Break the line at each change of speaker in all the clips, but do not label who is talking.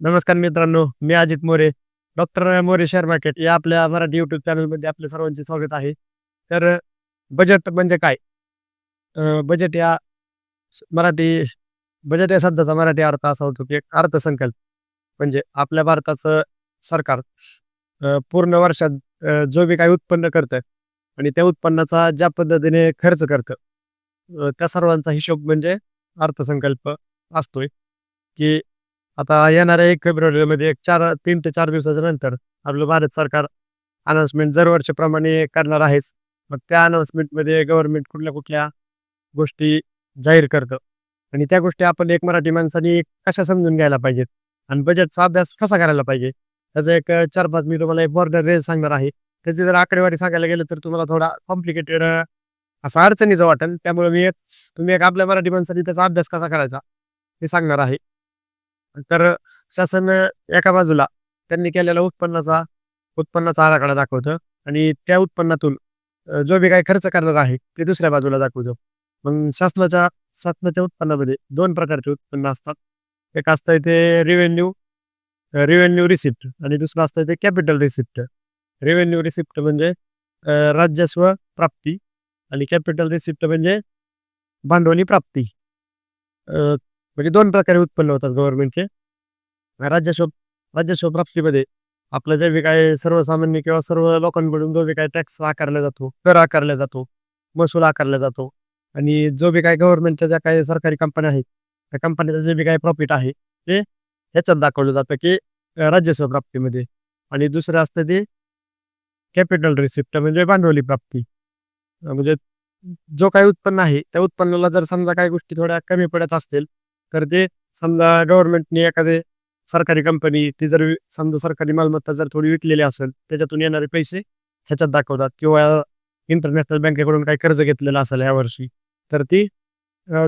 नमस्कार मित्रांनो मी Ajit More doctor More share market या आपल्या मराठी युट्यूब चॅनलमध्ये आपल्या सर्वांचे स्वागत आहे. तर बजेट म्हणजे काय? बजेट या मराठी बजेट या शब्दाचा मराठी अर्थ असा होतो की एक अर्थसंकल्प म्हणजे आपल्या भारताचं सरकार पूर्ण वर्षात जो बी काही उत्पन्न करतं आणि त्या उत्पन्नाचा ज्या पद्धतीने खर्च करतं त्या सर्वांचा हिशोब म्हणजे अर्थसंकल्प असतोय की आता येणाऱ्या एक फेब्रुवारीमध्ये एक चार तीन ते चार दिवसाच्या नंतर आपलं भारत सरकार अनाऊन्समेंट दरवर्षीप्रमाणे करणार आहेच. मग त्या अनाऊन्समेंटमध्ये गव्हर्नमेंट कुठल्या कुठल्या गोष्टी जाहीर करतं आणि त्या गोष्टी आपण एक मराठी माणसाने कशा समजून घ्यायला पाहिजेत आणि बजेटचा अभ्यास कसा करायला पाहिजे? त्याचा एक चार पाच मी तुम्हाला एक बॉर्डर रेल सांगणार आहे. त्याची जर आकडेवारी सांगायला गेलं तर तुम्हाला थोडा कॉम्प्लिकेटेड असा अडचणीचं वाटेल. त्यामुळे मी एक तुम्ही एक आपल्या मराठी माणसाने त्याचा अभ्यास कसा करायचा हे सांगणार आहे. तर शासन एका बाजूला त्यांनी केलेला उत्पन्नाचा उत्पन्नाचा आराखडा दाखवतं आणि त्या उत्पन्नातून जो बी काही खर्च करणार आहे ते दुसऱ्या बाजूला दाखवतो. मग शासनाच्या शासनाच्या उत्पन्नामध्ये दोन प्रकारचे उत्पन्न असतात. एक असतं इथे रिव्हेन्यू रिव्हेन्यू रिसिप्ट आणि दुसरं असतं इथे कॅपिटल रिसिप्ट रेव्हेन्यू रिसिप्ट म्हणजे राजस्व प्राप्ती आणि कॅपिटल रिसिप्ट म्हणजे भांडवली प्राप्ती. म्हणजे दोन प्रकारे उत्पन्न होतात गव्हर्नमेंटचे राज्यस्व राजस्व प्राप्तीमध्ये आपलं जे बी काय सर्वसामान्य किंवा सर्व लोकांकडून जो बी काय टॅक्स आकारला जातो कर आकारला जातो महसूल आकारला जातो आणि जो बी काय गव्हर्नमेंटच्या ज्या काही सरकारी कंपन्या आहेत त्या कंपन्याचं जे बी काय प्रॉफिट आहे ते ह्याच्यात दाखवलं जातं की राजस्व प्राप्तीमध्ये आणि दुसरं असतं ते कॅपिटल रिसिप्ट म्हणजे भांडवली प्राप्ती. म्हणजे जो काही उत्पन्न आहे त्या उत्पन्नाला जर समजा काही गोष्टी थोड्या कमी पडत असतील तर ते समजा गव्हर्नमेंटने एखादे सरकारी कंपनी ती जर समजा सरकारी मालमत्ता जर थोडी विकलेली असेल त्याच्यातून येणारे पैसे ह्याच्यात दाखवतात किंवा इंटरनॅशनल बँकेकडून काही कर्ज घेतलेलं असेल ह्या वर्षी तर ती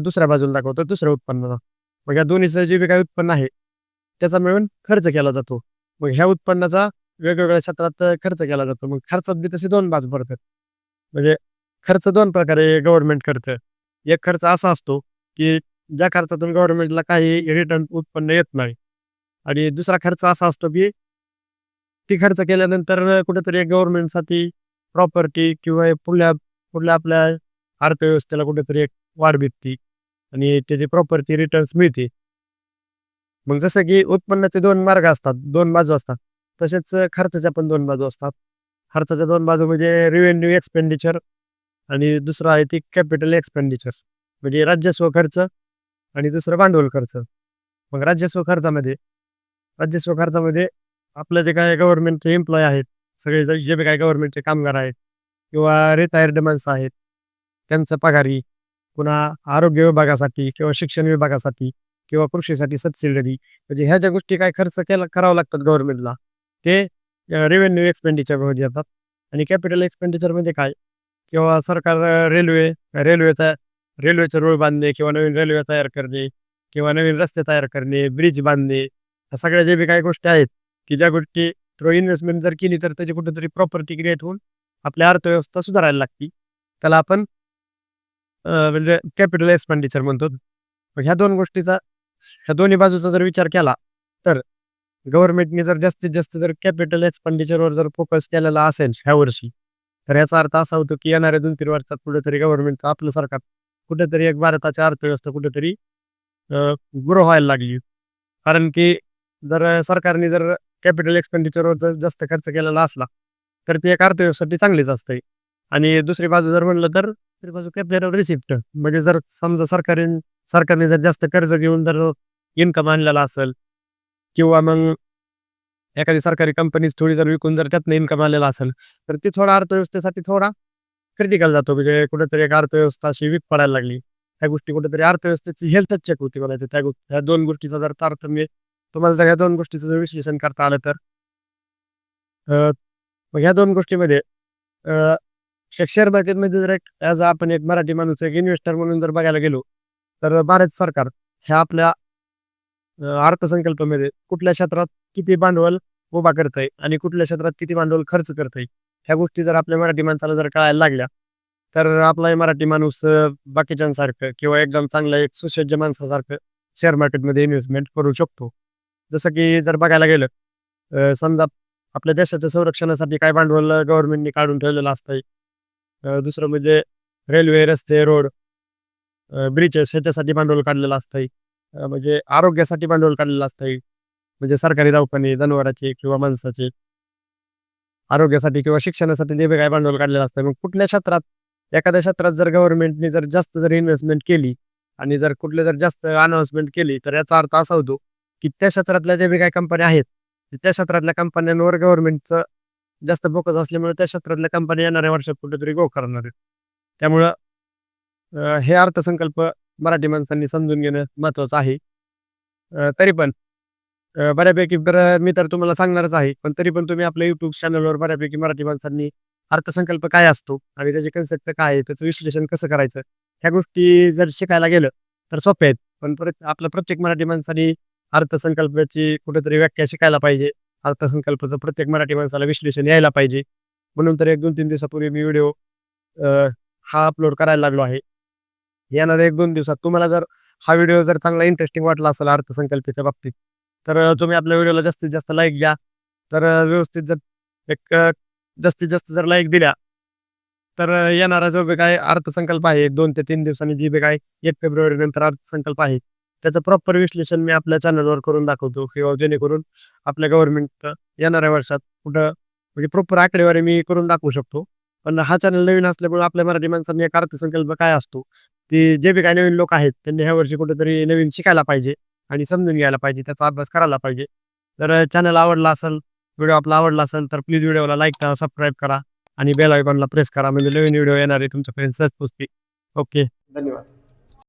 दुसऱ्या बाजूला दाखवतात दुसऱ्या उत्पन्नाला. मग या दोन्हीचं जे काही उत्पन्न आहे त्याचा मिळून खर्च केला जातो. मग ह्या उत्पन्नाचा वेगवेगळ्या क्षेत्रात खर्च केला जातो. मग खर्चात बी तसे दोन बाजू पडतात. म्हणजे खर्च दोन प्रकारे गव्हर्नमेंट करतं. एक खर्च असा असतो की ज्या खर्चातून गव्हर्नमेंटला काही रिटर्न उत्पन्न येत नाही. आणि दुसरा खर्च असा असतो की ती खर्च केल्यानंतर कुठेतरी गव्हर्नमेंटसाठी प्रॉपर्टी किंवा पुढल्या पुढल्या आपल्या अर्थव्यवस्थेला कुठेतरी एक वाढ भेटते आणि त्याची प्रॉपर्टी रिटर्न्स मिळते. मग जसं की उत्पन्नाचे दोन मार्ग असतात दोन बाजू असतात. तसेच खर्चाच्या पण दोन बाजू असतात. खर्चाच्या दोन बाजू म्हणजे रिव्हेन्यू एक्सपेंडिचर आणि दुसरं आहे ती कॅपिटल एक्सपेंडिचर म्हणजे राजस्व खर्च आणि दुसरं भांडवल खर्च. मग राजस्व खर्चामध्ये राजस्व खर्चामध्ये आपलं जे काय गव्हर्नमेंट एम्प्लॉय आहेत सगळे जे- बी काय गव्हर्नमेंटचे कामगार आहेत किंवा रिटायर्ड माणसं आहेत त्यांचं पगारी पुन्हा आरोग्य विभागासाठी किंवा शिक्षण विभागासाठी किंवा कृषीसाठी सबसिडरी म्हणजे ह्या ज्या गोष्टी काय खर्च केला करावं लागतात गव्हर्नमेंटला ते रेव्हेन्यू एक्सपेंडिचरमध्ये येतात आणि कॅपिटल एक्सपेंडिचरमध्ये काय? किंवा सरकार रेल्वे रेल्वेचा रेल्वेचे रोड बांधणे किंवा नवीन रेल्वे तयार करणे किंवा नवीन रस्ते तयार करणे ब्रिज बांधणे ह्या सगळ्या जे बी काही गोष्टी आहेत की ज्या गोष्टी थ्रू इन्व्हेस्टमेंट जर केली तर त्याची कुठेतरी प्रॉपर्टी क्रिएट होऊन आपली अर्थव्यवस्था सुधारायला लागते. त्याला आपण म्हणजे कॅपिटल एक्सपेंडिचर म्हणतो. ह्या दोन गोष्टीचा ह्या दोन्ही बाजूचा जर विचार केला तर गव्हर्नमेंटने जर जास्तीत जास्त जर कॅपिटल एक्सपेंडिचरवर जर फोकस केलेला असेल ह्या वर्षी तर याचा अर्थ असा होतो की येणाऱ्या दोन तीन वर्षात कुठेतरी गव्हर्नमेंटचं आपलं सरकार कुठेतरी एक भारताची अर्थव्यवस्था कुठेतरी ग्रो व्हायला लागली. कारण की जर सरकारने जर कॅपिटल एक्सपेंडिचरवर जर जास्त खर्च केलेला असला तर ती एक अर्थव्यवस्थेसाठी चांगलीच असते. आणि दुसरी बाजू जर म्हणलं तर दुसरी बाजू कॅपिटल रिसिप्ट म्हणजे जर समजा सरकारी सरकारने जर जास्त कर्ज घेऊन जर इन्कम आणलेला असेल किंवा मग एखादी सरकारी कंपनीज थोडी जर विकून जर त्यातनं इन्कम आलेला असेल तर ती थोडा अर्थव्यवस्थेसाठी थोडा क्रिटिकल जातो म्हणजे कुठेतरी एक अर्थव्यवस्था अशी वीक पडायला लागली. ह्या गोष्टी कुठेतरी अर्थव्यवस्थेची हेल्थच चेक होती म्हणायचं. त्या ह्या दोन गोष्टीचा जर तारतम्य तुम्हाला जर ह्या दोन गोष्टीचं जर विश्लेषण करता आलं तर. मग ह्या दोन गोष्टीमध्ये एक शेअर मार्केटमध्ये जर एक ॲज आपण एक मराठी माणूस एक इन्व्हेस्टर म्हणून जर बघायला गेलो तर भारत सरकार ह्या आपल्या अर्थसंकल्पामध्ये कुठल्या क्षेत्रात किती भांडवल उभा करतंय आणि कुठल्या क्षेत्रात किती भांडवल खर्च करतंय. ह्या गोष्टी जर आपल्या मराठी माणसाला जर कळायला लागल्या तर आपला हे मराठी माणूस बाकीच्यांसारखं किंवा एकदम चांगलं एक सुसज्ज माणसासारखं शेअर मार्केटमध्ये इन्व्हेस्टमेंट करू शकतो. जसं की जर बघायला गेलं समजा आपल्या देशाच्या संरक्षणासाठी काय भांडवल गव्हर्नमेंटने काढून ठेवलेलं असतंय. दुसरं म्हणजे रेल्वे रस्ते रोड ब्रिजेस ह्याच्यासाठी भांडवल काढलेलं असतंय. म्हणजे आरोग्यासाठी भांडवल काढलेलं असतंय. म्हणजे सरकारी दवाखाने जनावराचे किंवा माणसाचे. आरोग्यासाठी किंवा शिक्षणासाठी जे बी काय भांडवल काढलेलं असतं मग कुठल्या क्षेत्रात एखाद्या क्षेत्रात जर गव्हर्नमेंटने जर जास्त जर इन्व्हेस्टमेंट केली आणि जर कुठले जर जास्त अनाउन्समेंट केली तर याचा अर्थ असा होतो की त्या क्षेत्रातल्या जे बी काही कंपन्या आहेत त्या क्षेत्रातल्या कंपन्यांवर गव्हर्नमेंटचं जास्त फोकस असल्यामुळे त्या क्षेत्रातल्या कंपन्या येणाऱ्या वर्षात कुठेतरी गो करणार आहेत. त्यामुळं हे अर्थसंकल्प मराठी माणसांनी समजून घेणं महत्वाचं आहे. तरी पण बऱ्यापैकी तर मी तर तुम्हाला सांगणारच आहे. पण तरी पण तुम्ही आपल्या युट्यूब चॅनलवर बऱ्यापैकी मराठी माणसांनी अर्थसंकल्प काय असतो आणि त्याचे कन्सेप्ट काय आहे त्याचं विश्लेषण कसं करायचं ह्या गोष्टी जर शिकायला गेलं तर सोपे आहेत. पण परत आपल्या प्रत्येक मराठी माणसाने अर्थसंकल्पाची कुठेतरी व्याख्या शिकायला पाहिजे. अर्थसंकल्पाचं प्रत्येक मराठी माणसाला विश्लेषण यायला पाहिजे. म्हणून तर एक दोन तीन दिवसापूर्वी मी व्हिडिओ हा अपलोड करायला लागलो आहे. येणाऱ्या एक दोन दिवसात तुम्हाला जर हा व्हिडिओ जर चांगला इंटरेस्टिंग वाटला असेल अर्थसंकल्पाच्या बाबतीत तर तुम्ही आपल्या व्हिडिओला जास्तीत जास्त लाईक द्या तर व्यवस्थित जर एक जास्तीत जास्त जर लाईक दिल्या तर येणारा जो बी काय अर्थसंकल्प आहे दोन ते तीन दिवसांनी जी बी काय एक फेब्रुवारी नंतर अर्थसंकल्प आहे त्याचं प्रॉपर विश्लेषण मी आपल्या चॅनलवर करून दाखवतो. किंवा जेणेकरून आपल्या गव्हर्नमेंट येणाऱ्या वर्षात कुठं म्हणजे प्रॉपर आकडेवारी मी करून दाखवू शकतो. पण हा चॅनल नवीन असल्यामुळे आपल्या मराठी माणसांनी एक अर्थसंकल्प काय असतो की जे बी काय नवीन लोक आहेत त्यांनी ह्या वर्षी कुठेतरी नवीन शिकायला पाहिजे. आणि समजून घ्यायला पाहिजे त्याचा अभ्यास करायला पाहिजे. तर चॅनल आवडला असेल व्हिडिओ आपला आवडला असेल तर प्लीज व्हिडिओला लाईक करा सबस्क्राईब करा आणि बेल आयकॉनला प्रेस करा. म्हणजे नवीन व्हिडिओ येणार आहे तुमच्यापर्यंत सहज पोचते ओके धन्यवाद.